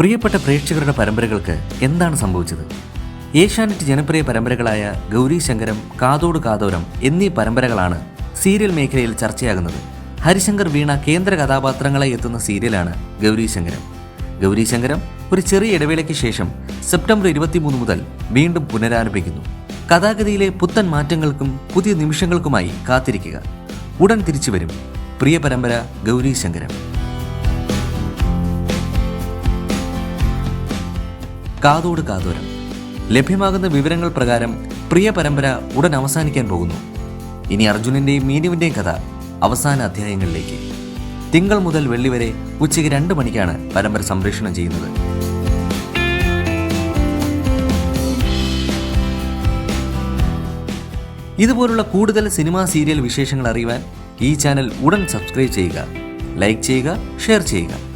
പ്രിയപ്പെട്ട പ്രേക്ഷകരുടെ പരമ്പരകൾക്ക് എന്താണ് സംഭവിച്ചത്? ഏഷ്യാനെറ്റ് ജനപ്രിയ പരമ്പരകളായ ഗൗരി ശങ്കരം കാതോട് കാതോരം എന്നീ പരമ്പരകളാണ് സീരിയൽ മേഖലയിൽ ചർച്ചയാകുന്നത്. ഹരിശങ്കർ വീണ കേന്ദ്ര കഥാപാത്രങ്ങളെ എത്തുന്ന സീരിയലാണ് ഗൗരി ശങ്കരം. ഗൗരി ശങ്കരം ഒരു ചെറിയ ഇടവേളയ്ക്ക് ശേഷം സെപ്റ്റംബർ ഇരുപത്തിമൂന്ന് മുതൽ വീണ്ടും പുനരാരംഭിക്കുന്നു. കഥാഗതിയിലെ പുത്തൻ മാറ്റങ്ങൾക്കും പുതിയ നിമിഷങ്ങൾക്കുമായി കാത്തിരിക്കുക. ഉടൻ തിരിച്ചു വരും പ്രിയ പരമ്പര ഗൗരി ശങ്കരം. കാതോട് കാതോരം. ലഭ്യമാകുന്ന വിവരങ്ങൾ പ്രകാരം പ്രിയ പരമ്പര ഉടൻ അവസാനിക്കാൻ പോകുന്നു. ഇനി അർജുനന്റെയും മീനുവിന്റെയും കഥ അവസാന അധ്യായങ്ങളിലേക്ക്. തിങ്കൾ മുതൽ വെള്ളി വരെ ഉച്ചയ്ക്ക് രണ്ട് മണിക്കാണ് പരമ്പര സംപ്രേഷണം ചെയ്യുന്നത്. ഇതുപോലുള്ള കൂടുതൽ സിനിമാ സീരിയൽ വിശേഷങ്ങൾ അറിയുവാൻ ഈ ചാനൽ ഉടൻ സബ്സ്ക്രൈബ് ചെയ്യുക ലൈക്ക് ചെയ്യുക ഷെയർ ചെയ്യുക.